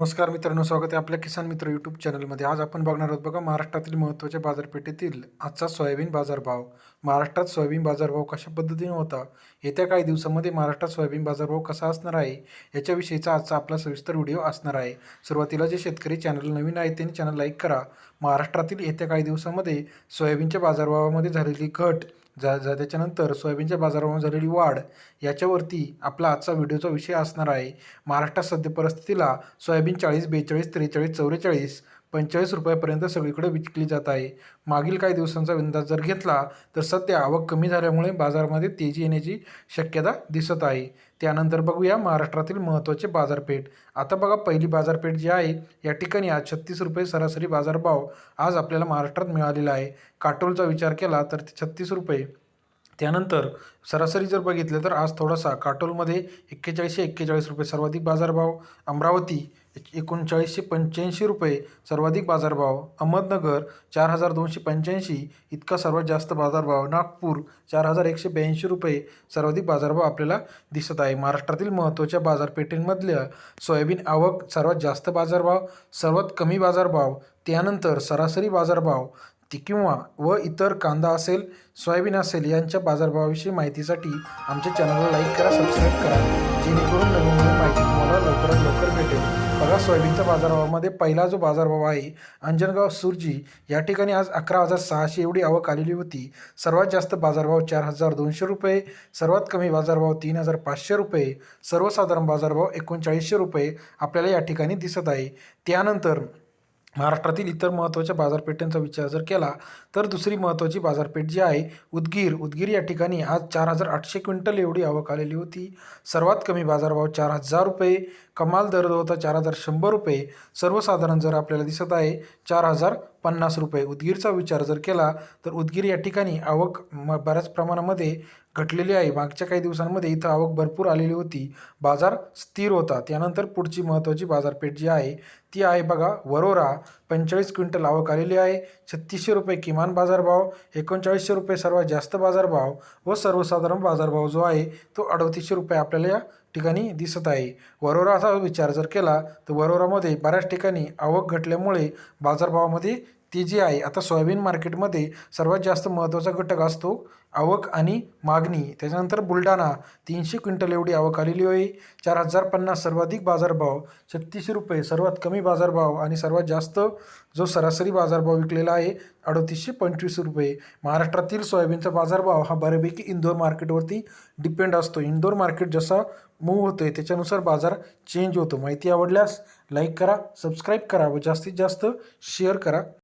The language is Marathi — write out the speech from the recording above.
नमस्कार मित्रांनो स्वागत आहे आपल्या किसान मित्र यूट्यूब चॅनलमध्ये आज आपण बघणार आहोत बघा महाराष्ट्रातील महत्त्वाच्या बाजारपेठेतील आजचा सोयाबीन बाजारभाव. महाराष्ट्रात सोयाबीन बाजारभाव कशा पद्धतीने होता? येत्या काही दिवसामध्ये महाराष्ट्रात सोयाबीन बाजारभाव कसा असणार आहे? याच्याविषयीचा आजचा आपला सविस्तर व्हिडिओ असणार आहे. सुरुवातीला जे शेतकरी चॅनल नवीन आहेत त्यांनी चॅनल लाईक करा. महाराष्ट्रातील येत्या काही दिवसामध्ये सोयाबीनच्या बाजारभावामध्ये झालेली घट जा जा त्याच्यानंतर सोयाबीनच्या बाजारावर झालेली वाढ याच्यावरती आपला आजचा व्हिडिओचा विषय असणार आहे. महाराष्ट्रात सध्या परिस्थितीला सोयाबीन चाळीस बेचाळीस त्रेचाळीस चौवेचाळीस पंचेचाळीस रुपयापर्यंत सगळीकडे विकली जात आहे. मागील काही दिवसांचा अंदाज जर घेतला तर सध्या आवक कमी झाल्यामुळे बाजारामध्ये तेजी येण्याची शक्यता दिसत आहे. त्यानंतर बघूया महाराष्ट्रातील महत्त्वाचे बाजारपेठ. आता बघा पहिली बाजारपेठ जी आहे या ठिकाणी आज छत्तीस रुपये सरासरी बाजारभाव आज आपल्याला महाराष्ट्रात मिळालेला आहे. काटोलचा विचार केला तर ते छत्तीस रुपये. त्यानंतर सरासरी जर बघितलं तर आज थोडासा काटोलमध्ये एक्केचाळीसशे एक्केचाळीस रुपये सर्वाधिक बाजारभाव अमरावती एकोणचाळीसशे पंच्याऐंशी रुपये सर्वाधिक बाजारभाव अहमदनगर चार हजार दोनशे पंच्याऐंशी इतका सर्वात जास्त बाजारभाव नागपूर चार हजार एकशे ब्याऐंशी रुपये सर्वाधिक बाजारभाव आपल्याला दिसत आहे. महाराष्ट्रातील महत्त्वाच्या बाजारपेठेंमधल्या सोयाबीन आवक सर्वात जास्त बाजारभाव सर्वात कमी बाजारभाव त्यानंतर सरासरी बाजारभाव ती किंवा व इतर कांदा असेल सोयाबीन असेल यांच्या बाजारभावाविषयी माहितीसाठी आमच्या चॅनलला लाईक करा सबस्क्राईब करा जेणेकरून नवीन नवीन माहिती तुम्हाला लवकरात लवकर भेटेल. बघा सोयाबीनच्या बाजारभावामध्ये पहिला जो बाजारभाव आहे अंजनगाव सुरजी या ठिकाणी आज अकरा हजार सहाशे एवढी आवक आलेली होती. सर्वात जास्त बाजारभाव चार हजार दोनशे रुपये सर्वात कमी बाजारभाव तीन हजार पाचशे रुपये सर्वसाधारण बाजारभाव एकोणचाळीसशे रुपये आपल्याला या ठिकाणी दिसत आहे. त्यानंतर महाराष्ट्रातील इतर महत्त्वाच्या बाजारपेठांचा विचार जर केला तर दुसरी महत्त्वाची बाजारपेठ जी आहे उदगीर. उदगीर या ठिकाणी आज चार हजार आठशे क्विंटल एवढी आवक आलेली होती. सर्वात कमी बाजारभाव चार हजार रुपये. कमाल दर जो होता चार हजार शंभर रुपये. सर्वसाधारण जर आपल्याला दिसत आहे चार हजार पन्नास रुपये. उदगीरचा विचार जर केला तर उदगीर या ठिकाणी आवक म बऱ्याच प्रमाणामध्ये घटलेली आहे. मागच्या काही दिवसांमध्ये इथं आवक भरपूर आलेली होती. बाजार स्थिर होता. त्यानंतर पुढची महत्त्वाची बाजारपेठ जी आहे ती आहे बघा वरोरा. पंचेचाळीस क्विंटल आवक आलेली आहे. छत्तीसशे रुपये किमान बाजारभाव एकोणचाळीसशे रुपये सर्वात जास्त बाजारभाव व सर्वसाधारण बाजारभाव जो आहे तो अडतीसशे रुपये आपल्याला या ठिकाणी दिसत आहे. वरोराचा विचार जर केला तर वरोरामध्ये बऱ्याच ठिकाणी आवक घटल्यामुळे बाजारभावामध्ये ती जी आहे आता सोयाबीन मार्केटमध्ये सर्वात जास्त महत्त्वाचा घटक असतो आवक आणि मागणी. त्याच्यानंतर बुलढाणा तीनशे क्विंटल एवढी आवक आलेली आहे. चार हजार पन्नास सर्वाधिक बाजारभाव छत्तीसशे रुपये सर्वात कमी बाजारभाव आणि सर्वात जास्त जो सरासरी बाजारभाव विकलेला आहे अडतीसशे पंचवीस रुपये. महाराष्ट्रातील सोयाबीनचा बाजारभाव हा बऱ्यापैकी इंदोर मार्केटवरती डिपेंड असतो. इंदोर मार्केट जसा मूव होतो आहे त्याच्यानुसार बाजार चेंज होतो. माहिती आवडल्यास लाईक करा सबस्क्राईब करा व जास्तीत जास्त शेअर करा.